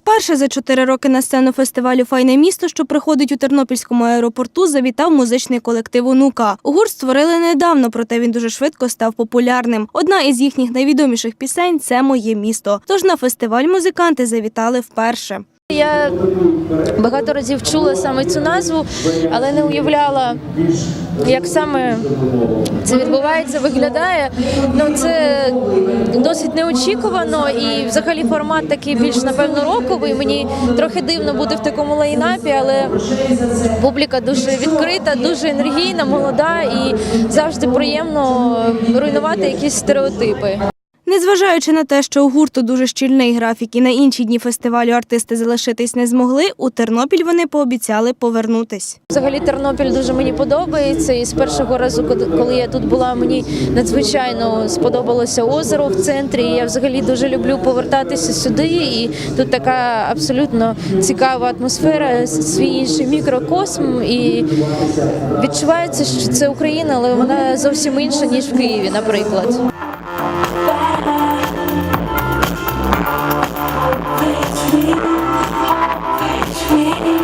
Вперше за чотири роки на сцену фестивалю Файне місто, що приходить у Тернопільському аеропорту, завітав музичний колектив Онука. Гурт створили недавно, проте він дуже швидко став популярним. Одна із їхніх найвідоміших пісень це Моє місто. Тож на фестиваль музиканти завітали вперше. Я багато разів чула саме цю назву, але не уявляла, як саме це відбувається, виглядає. Ну це досить неочікувано і взагалі формат такий більш напевно роковий. Мені трохи дивно бути в такому лайнапі, але публіка дуже відкрита, дуже енергійна, молода і завжди приємно руйнувати якісь стереотипи. Незважаючи на те, що у гурту дуже щільний графік і на інші дні фестивалю артисти залишитись не змогли, у Тернопіль вони пообіцяли повернутись. Взагалі Тернопіль дуже мені подобається. І з першого разу, коли- я тут була, мені надзвичайно сподобалося озеро в центрі. І я взагалі дуже люблю повертатися сюди. І тут така абсолютно цікава атмосфера, свій інший мікрокосм. І відчувається, що це Україна, але вона зовсім інша ніж в Києві, наприклад. me, me.